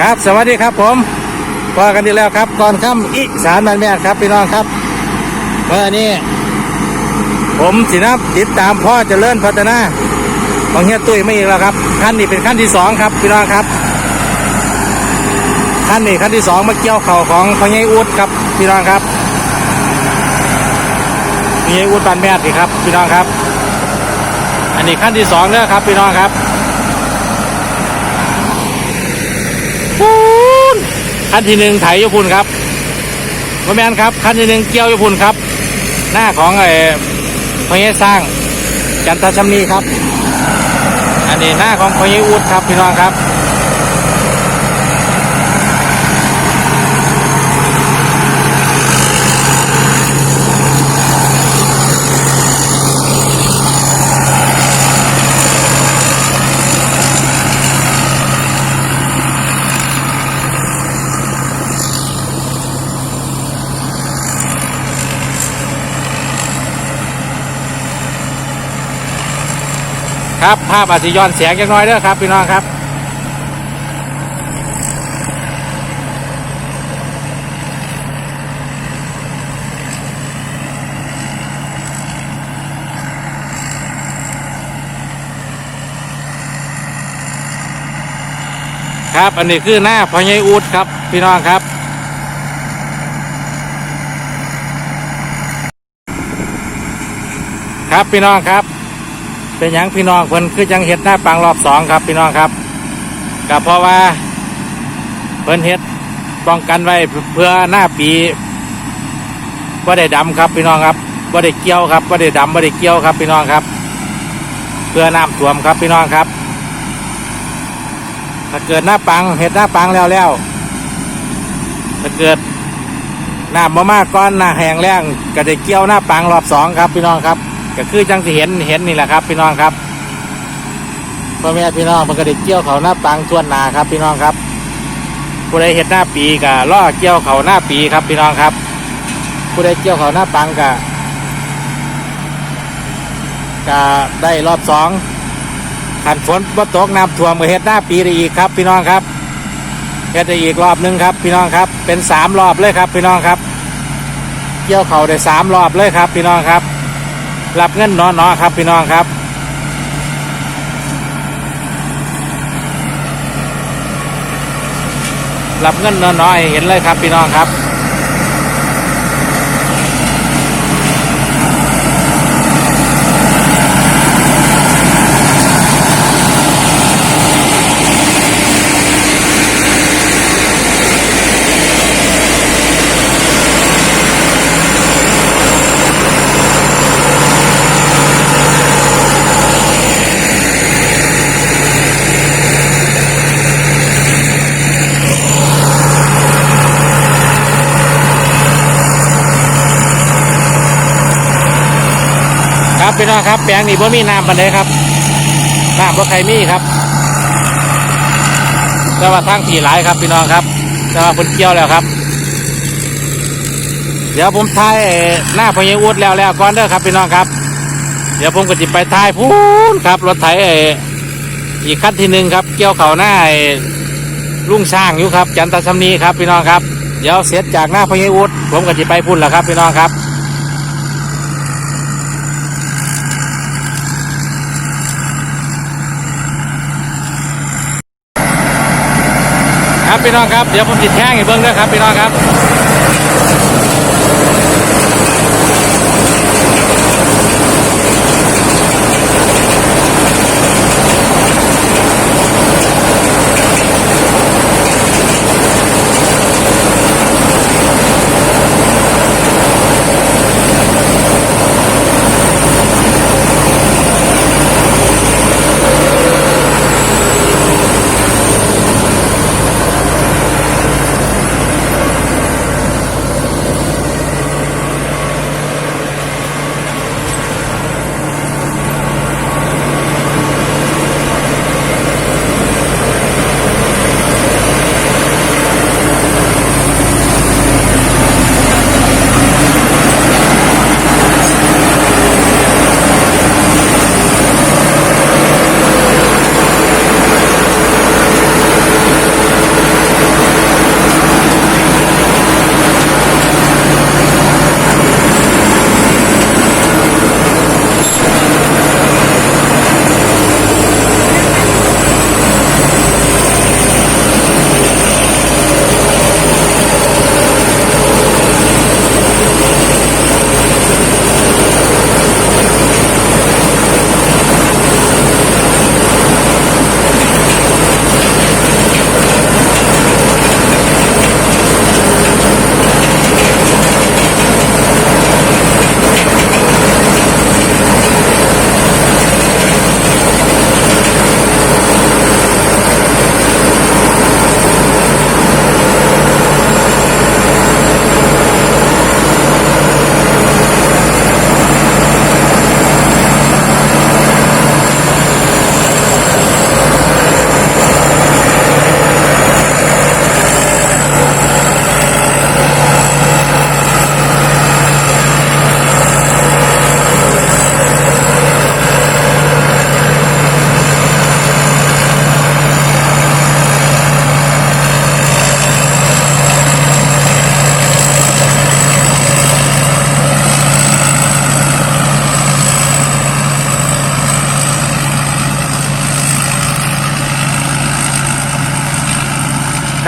ครับสวัสดีครับผมพอกันดีแล้วครับ ก่อนค่ำอีสานมันแม่ครับพี่น้องครับเมื่อนี้ ผมสินับติดตามพ่อจเจริญพัฒนาของเฮียตุ้ยไม่อีกแล้วครับขั้นนี้เป็นขั้นที่สองครับพี่น้องครับขั้นนี้ขั้นที่สองมาเกี่ยวเข่าของพ่อใหญ่อุดครับพี่น้องครับพ่อใหญ่อุดบานแม่ดีครับพี่น้องครับ อันนี้ขั้นที่สองแล้วครับพี่น้องครับปูน ขั้นที่หนึ่งไถยุพุนครับพ่อแม่นครับขั้นที่หนึ่งเกี่ยวยุพุนครับ หน้าของไอ้พญสร้าง จันทชมนีครับ อันนี้หน้าของพญอุดครับพี่น้องครับ ครับภาพอาจจะย้อนเสียงจังน้อยเด้อครับพี่น้องครับครับ อันนี้คือหน้าพญายอูดครับ พี่น้องครับ ครับพี่น้องครับ เป็นยังพี่น้องเพิ่นคือจังเฮ็ดหน้าปังรอบสองครับ พี่น้องครับก็เพราะว่าเพิ่นเฮ็ดป้องกันไว้เพื่อหน้าปีบ่ได้ดำครับพี่น้องครับบ่ได้เกี่ยวครับบ่ได้ดำบ่ได้เกี่ยวครับพี่น้องครับ เพื่อน้ำท่วมครับพี่น้องครับ ถ้าเกิดหน้าปังเฮ็ดหน้าปังแล้วแล้วถ้าเกิดน้ำมามากก้อนหน้าแห้งแล้งก็ได้เกี่ยวหน้าปังรอบสองครับพี่น้องครับ ก็คือจังสิเห็นเห็นนี่แหละครับ พี่น้องครับพ่อแม่พี่น้องมันก็ได้เกี่ยวเขาหน้าปังส่วนนาครับ พี่น้องครับผู้ใดเห็ดหน้าปีก็ล่อเกี่ยวเขาหน้าปีครับ พี่น้องครับ ผู้ใดเกี่ยวเขาหน้าปังก็ก็ได้รอบสองขันฝนบ่ตกน้ำท่วมก็เห็ดหน้าปีได้อีกครับ พี่น้องครับเห็ดได้อีกรอบหนึงครับ พี่น้องครับ เป็นสามรอบเลยครับ พี่น้องครับ เกี่ยวเขาได้สามรอบเลยครับ พี่น้องครับ รับเงินนอนๆครับพี่น้องครับรับเงินน้อยๆเห็นเลยครับพี่น้องครับ พี่น้องครับ แปลงนี้บ่มีน้ำปันไดครับน้ำบ่ใครมีครับ แต่ว่าทางผีหลายครับพี่น้องครับ แต่ว่าเพิ่นเกี่ยวแล้วครับ เดี๋ยวผมทายหน้าพญาอุดแล้วแล้วก่อนเด้อครับพี่น้องครับ เดี๋ยวผมก็จิไปทายพูนครับ รถไถอีกคันที่หนึ่งครับ เกี่ยวเข่าหน้าลุงช่างอยู่ครับ จันทสำนีครับพี่น้องครับ เดี๋ยวเสร็จจากหน้าพญาอุดผมก็จิไปพุ่นแล้วครับพี่น้องครับ ครับพี่น้องครับเดี๋ยวผมติดแท่งให้เบิ้งด้วยครับพี่น้องครับ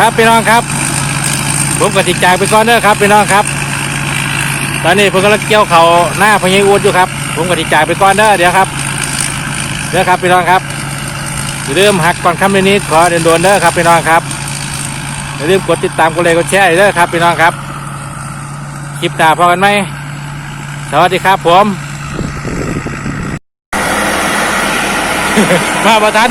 ครับพี่น้องครับ ผมกติจากไปก่อนเด้อครับพี่น้องครับ ตอนนี้ผมกำลังเกี่ยวเขาหน้าพญายอูดอยู่ครับ ผมกติจากไปก่อนเด้อเดี๋ยวครับเด้อครับพี่น้องครับอย่าลืมหักก่อนคำในนี้ขอเดินโดนเด้อครับพี่น้องครับอย่าลืมกดติดตามกดไลค์กดแชร์เด้อครับพี่น้องครับคลิปหน้าพอกันไหมสวัสดีครับผม มาประทัน